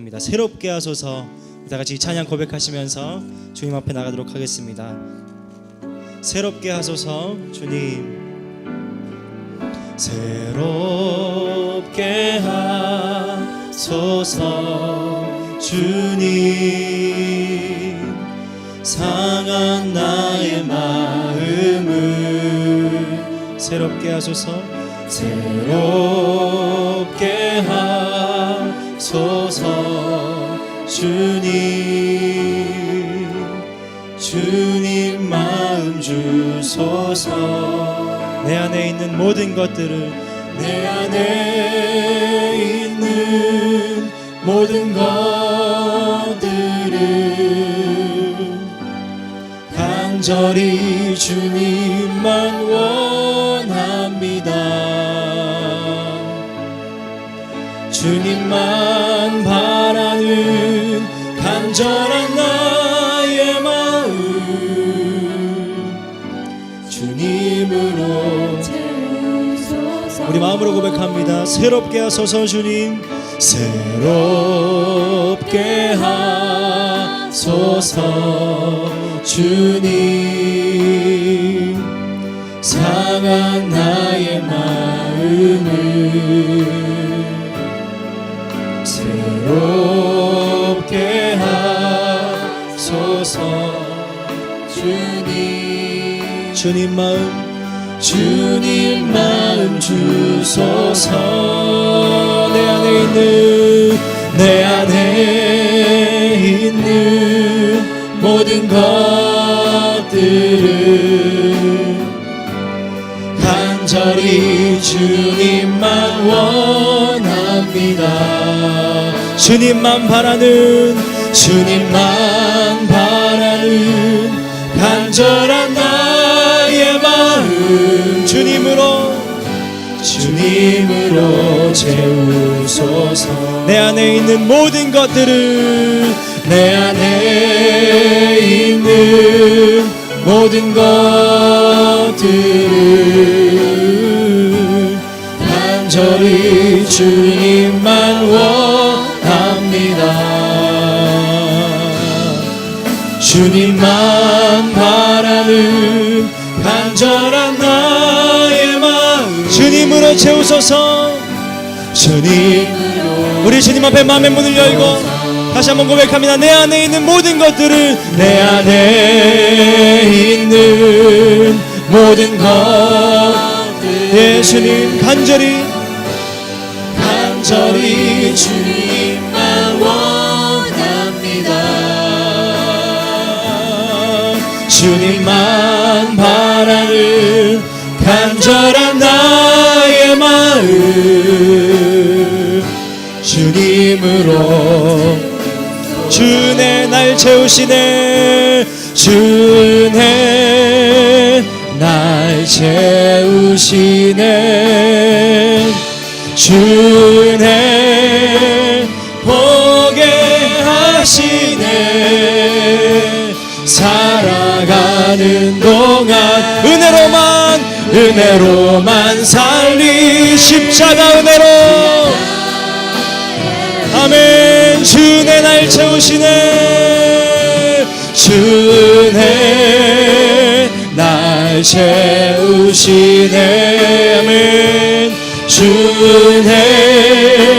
입니다. 새롭게 하소서 다 같이 찬양 고백하시면서 주님 앞에 나가도록 하겠습니다. 새롭게 하소서 주님 새롭게 하소서 주님 상한 나의 마음을 새롭게 하소서 새롭게 하소서 주님 주님 마음 주소서. 내 안에 있는 모든 것들을 내 안에 있는 모든 것들을 간절히 주님만 원 주님만 바라는 간절한 나의 마음. 주님으로 우리 마음으로 고백합니다. 새롭게 하소서 주님, 새롭게 하소서 주님, 상한 나의 마음을 새롭게 하소서. 주님, 주님 마음. 주님 마음 주소서. 내 안에 있는 내 안에 있는 모든 것들을 간절히 주님만 원합니다 주님만 바라는 주님만 바라는 간절한 나의 마음. 주님으로 주님으로 채우소서. 내 안에 있는 모든 것들을 내 안에 있는 모든 것들을 간절히 주님만 주님만 바라는 간절한 나의 마음. 주님으로 채우소서. 주님으로 우리 주님 앞에 마음의 문을 열고 다시 한번 고백합니다. 내 안에 있는 모든 것들을 내 안에 있는 모든 것들. 예수님 간절히 간절히 주님 주님만 바라는 간절한 나의 마음. 주님으로 주내 날 채우시네. 주내 날 채우시네. 주내 은혜로만 살리 십자가 은혜로. 아멘. 주내 날 채우시네. 주내 날 채우시네. 아멘. 주내 보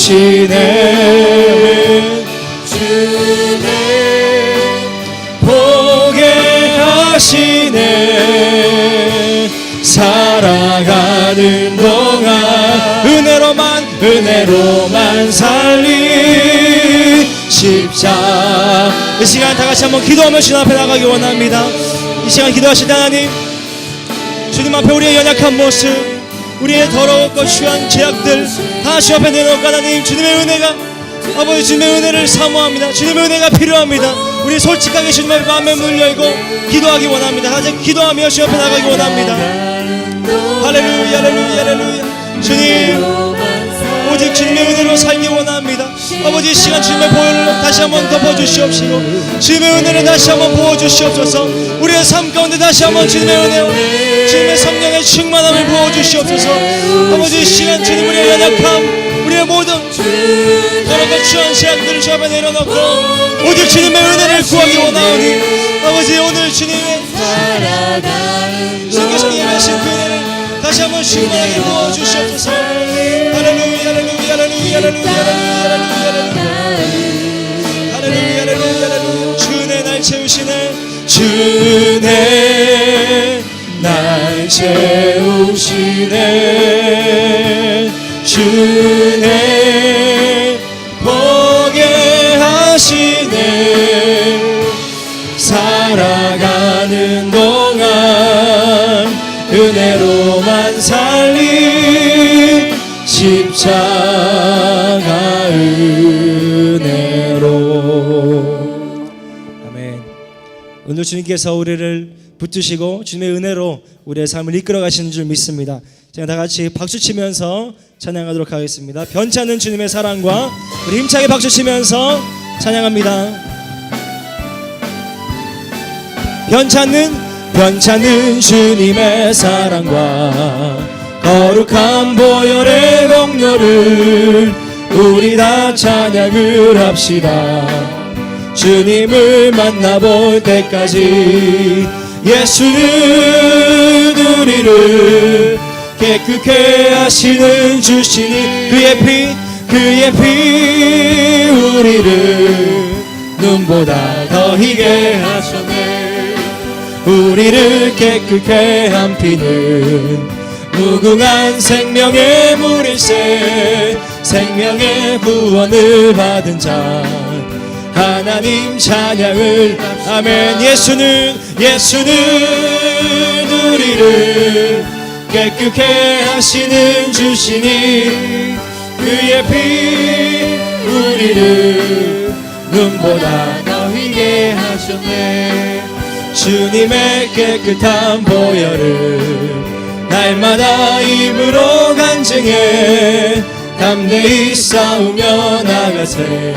채우시네. 주네 보게 하시네. 살아가는 동안 은혜로만 은혜로만 살리 십자. 이 시간 다 같이 한번 기도하며 주님 앞에 나가기 원합니다. 이 시간 기도하실 때 하나님 주님 앞에 우리의 연약한 모습 우리의 더러웠고 취한 죄악들 다주 앞에 내놓고 하나님 주님의 은혜가 아버지 주님의 은혜를 사모합니다. 주님의 은혜가 필요합니다. 우리 솔직하게 주님 앞에 마음에 물 열고 기도하기 원합니다. 같이 기도하며 주님 앞에 나가기 원합니다. 할렐루야 할렐루야 할렐루야. 주님 오직 주님의 은혜로 살기 원합니다. 아버지 이 시간 주님의 보혈을 다시 한번 덮어주시옵시고 주님의 은혜를 다시 한번 부어주시옵소서. 우리의 삶 가운데 다시 한번 주님의 은혜와 주님의 성령의 충만함을 부어주시옵소서. 아버지 이 시간 주님 우리의 연약함 우리의 모든 것 취한 제약들을 주 앞에 내려놓고 오직 주님의 은혜를 구하기 원하오니 아버지 오늘 주님의 주님께서 예배하신 그 은혜를 다시 한번 충만하게 부어주시옵소서. 할렐루야 주내 날 채우시네. 주내 날 채우시네. 주내 보게 하시네. 살아가는 동안 은혜로만 살리 십자 오늘 주님께서 우리를 붙드시고 주님의 은혜로 우리의 삶을 이끌어 가시는 줄 믿습니다. 제가 다 같이 박수 치면서 찬양하도록 하겠습니다. 변찮은 주님의 사랑과 우리 힘차게 박수 치면서 찬양합니다. 변찮는 변찮는 주님의 사랑과 거룩한 보혈의 공로를 우리 다 찬양을 합시다 주님을 만나볼 때까지 예수는 우리를 깨끗게 하시는 주시니 그의 피 그의 피 우리를 눈보다 더 희게 하셨네. 우리를 깨끗게 한 피는 무궁한 생명의 물일세 생명의 구원을 받은 자 하나님 찬양을. 아멘. 예수는 예수는 우리를 깨끗게 하시는 주시니 그의 피 우리를 눈보다 더 희게 하셨네. 주님의 깨끗한 보혈을 날마다 입으로 간증해 담대히 싸우며 나가세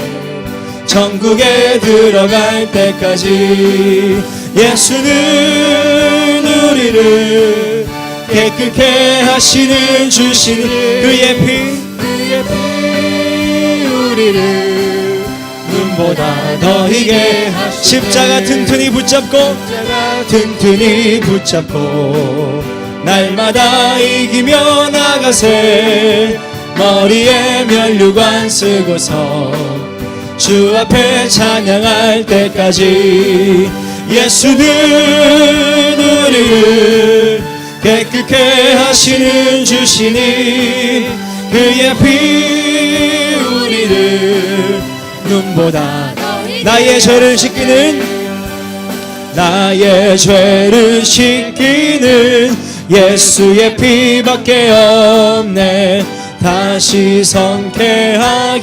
천국에 들어갈 때까지 예수는 우리를 깨끗게 하시는 주신 그의 피 그의 피 우리를 눈보다 더 하시네 십자가 튼튼히 붙잡고 튼튼히 붙잡고 날마다 이기며 나가세 머리에 면류관 쓰고서 주 앞에 찬양할 때까지 예수는 우리를 깨끗게 하시는 주시니 그의 피 우리를 눈보다 나의 죄를 씻기는 나의 죄를 씻기는 예수의 피밖에 없네. 다시 성쾌하기도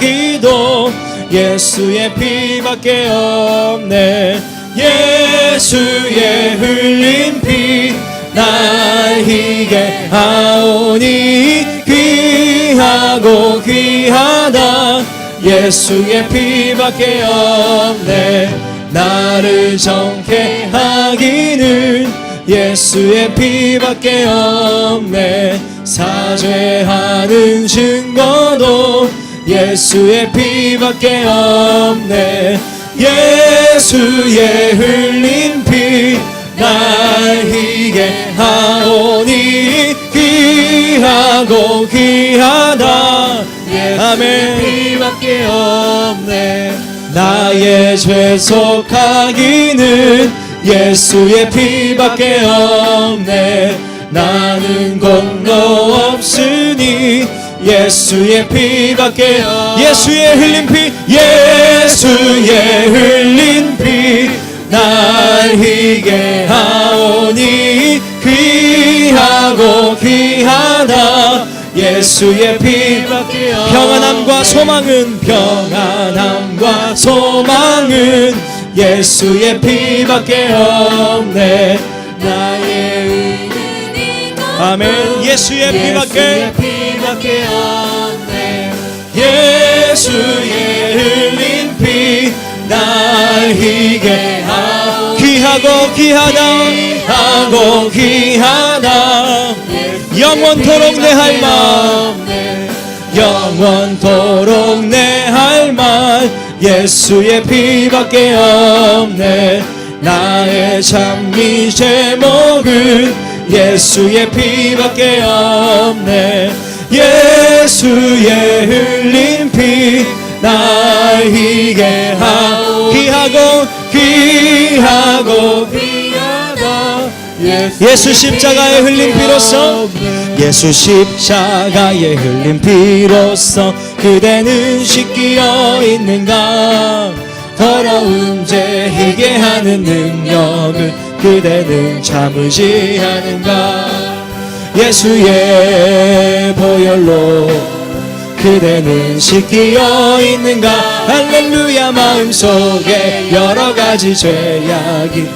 예수의 피밖에 없네. 예수의 흘린 피날 희게 하오니 귀하고 귀하다. 예수의 피밖에 없네. 나를 정케 하기는 예수의 피밖에 없네. 사죄하는 증거도 예수의 피밖에 없네. 예수의 흘린 피 날 희게 하오니 귀하고 귀하다. 아멘. 피밖에 없네. 나의 죄 속하기는 예수의 피밖에 없네. 나는 공로 없으니 예수의 피밖에 예수의 흘린 피 예수의 흘린 피 날 희게 하오니 귀하고 귀하다. 예수의 피밖에 평안함과 소망은 평안함과 소망은 예수의 피밖에 없네 나의 의 아멘. 예수의 피밖에 피 밖에 없네. 예수의 흘린 피 날 희게 하고 귀하고 귀하다. 하고 귀하다. 영원토록 내할 말. 영원토록 내할 말. 예수의 피밖에 없네. 나의 참미 제목은 예수의 피밖에 없네 예수의 흘린 피날 희게 하고 귀하고 귀하고. 귀하다 예수 십자가에 흘린 피로써 예수 십자가에 흘린 피로써 그대는 씻기어 있는가? 더러운 죄 희게 하는 능력을 그대는 참으지 않은가 예수의 보혈로 그대는 씻기어 있는가? 할렐루야 마음속에 여러 가지 죄악이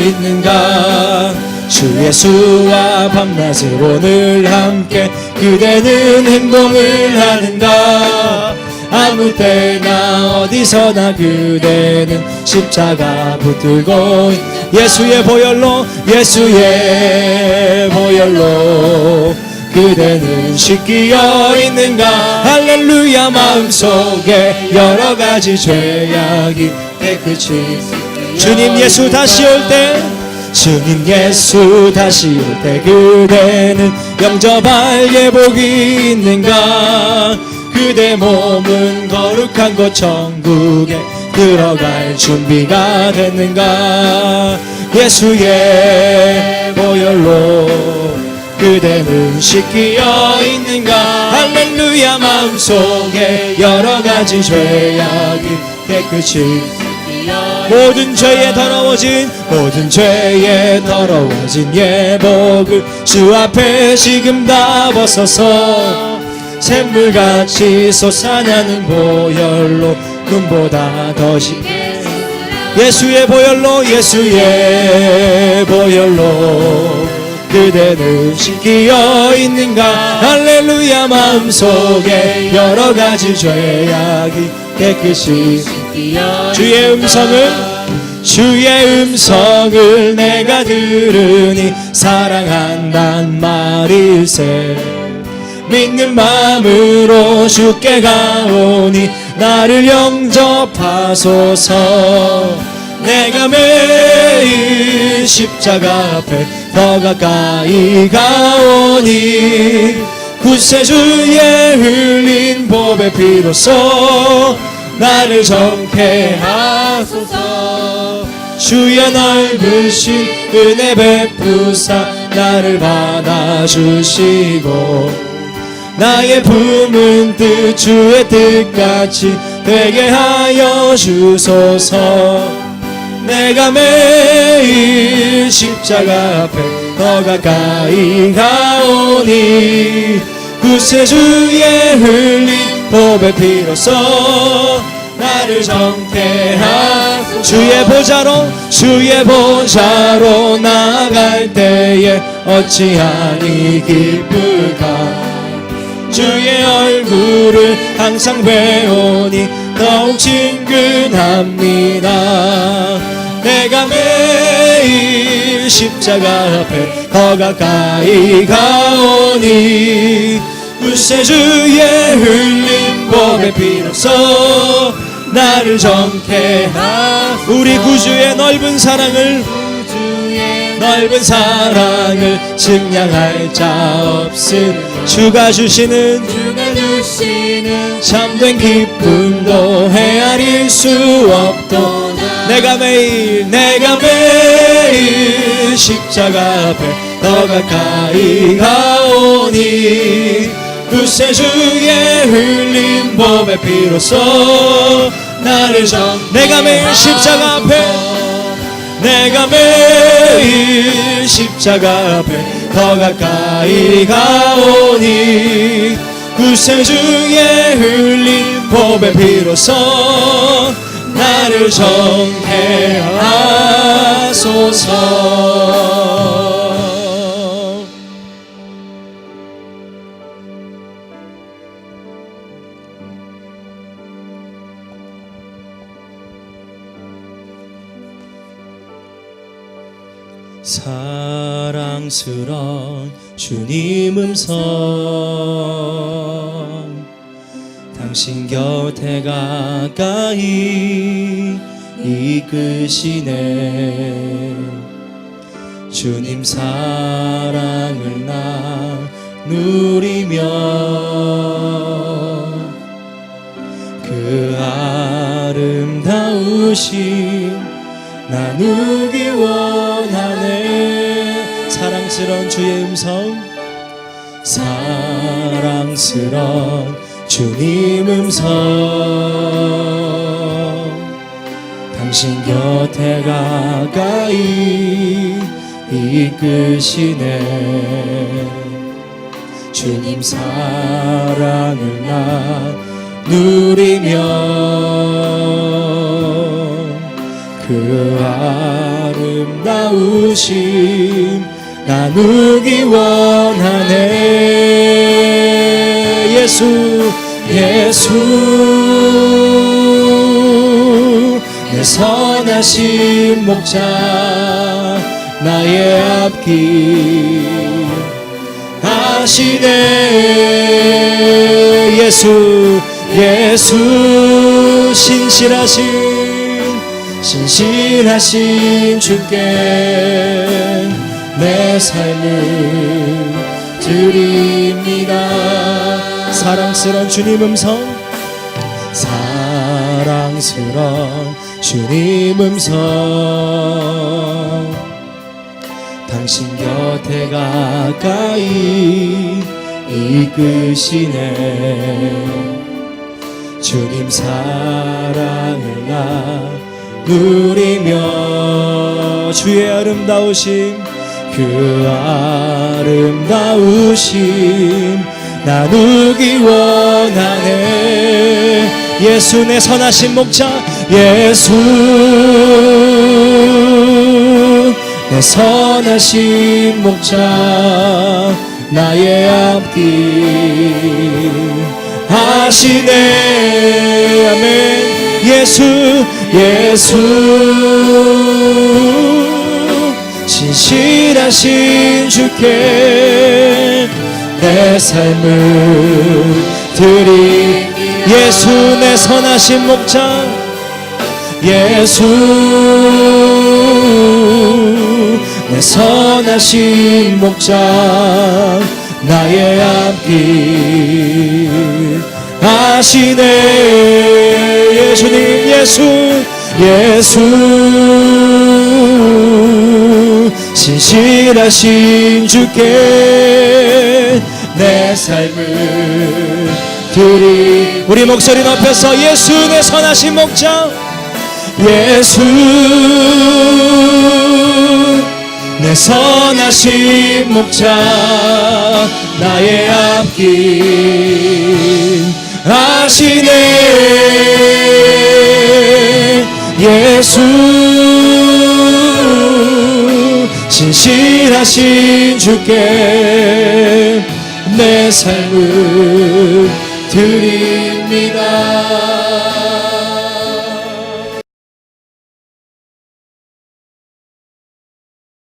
있는가? 주 예수와 밤낮을 오늘 함께 그대는 행동을 하는가 아무 때나 어디서나 그대는 십자가 붙들고 예수의 보혈로 예수의 보혈로 그대는 씻기어 있는가? 할렐루야 마음속에 여러 가지 죄악이 깨끗이 주님 예수 다시 올때 주님 예수 다시 올 때 그대는 영접할 예복이 있는가 그대 몸은 거룩한 곳 천국에 들어갈 준비가 됐는가? 예수의 보혈로 그대는 씻기어 있는가? 할렐루야 마음속에 여러 가지 죄악이 깨끗이 모든 죄에 더러워진 모든 죄에 더러워진 예복을 주 앞에 지금 다 벗어서 샘물같이 솟아나는 보혈로 눈보다 더 시게 예수의 보혈로 예수의 보혈로 그대는 씻기어 있는가? 할렐루야 마음속에 여러 가지 죄악이 깨끗이 주의 음성을 주의 음성을 내가 들으니 사랑한단 말일세 믿는 마음으로 주께 가오니 나를 영접하소서. 내가 매일 십자가 앞에 더 가까이 가오니 구세주의 흘린 법의 피로써 나를 정케 하소서. 주여 넓으신 은혜 베푸사 나를 받아주시고 나의 품은 뜻 주의 뜻같이 되게 하여 주소서. 내가 매일 십자가 앞에 더 가까이 가오니 구세주의 흘린 법의 피로써 나를 정케하 주의 보좌로 주의 보좌로 나갈 때에 어찌하니 기쁠까 주의 얼굴을 항상 배우니 더욱 친근합니다. 내가 매일 십자가 앞에 더 가까이 가오니 구세주의 흘린 법의 피로써 나를 정케 하 우리 구주의 넓은 사랑을 넓은 사랑을 증량할 자 없음. 주가 주시는 주가 주시는 참된 기쁨도 헤아릴 수 없도다 내가 매일 내가 매일 십자가 앞에 더 가까이 가오니. 구세주의 흘린 법의 피로써 나를 정 내가 매일 십자가 앞에 내가 매일 십자가 앞에 더 가까이 가오니 구세주의 흘린 법의 피로써 나를 정케 하소서 주님 음성. 당신 곁에 가까이 이끄시네. 주님 사랑을 나 누리며 그 아름다우신 나누기 원하네 사랑스런 주의 음성. 사랑스런 주님 음성. 당신 곁에 가까이 이끄시네. 주님 사랑을 나 누리며 그 아름다우심 나누기 원하네. 예수 예수. 내 선하신 목자 나의 앞길 하시네. 예수 예수. 신실하신 신실하신 주께 내 삶을 드립니다. 사랑스런 주님 음성. 사랑스런 주님 음성. 당신 곁에 가까이 이끄시네. 주님 사랑을 나 누리며 주의 아름다우심 그 아름다우심 나누기 원하네. 예수 내 선하신 목자 예수. 내 선하신 목자 나의 앞길 하시네. 아멘. 예수 예수 신실하신 주께 내 삶을 드리 예수 내 선하신 목자. 예수 내 선하신 목자. 나의 앞길 하시네. 예수님 예수 예수 신실하신 주께 내 삶을 드리. 우리 목소리 높여서 예수 내 선하신 목자 예수 내 선하신 목자 나의 앞길 하시네 예수 신실하신 주께 내 삶을 드립니다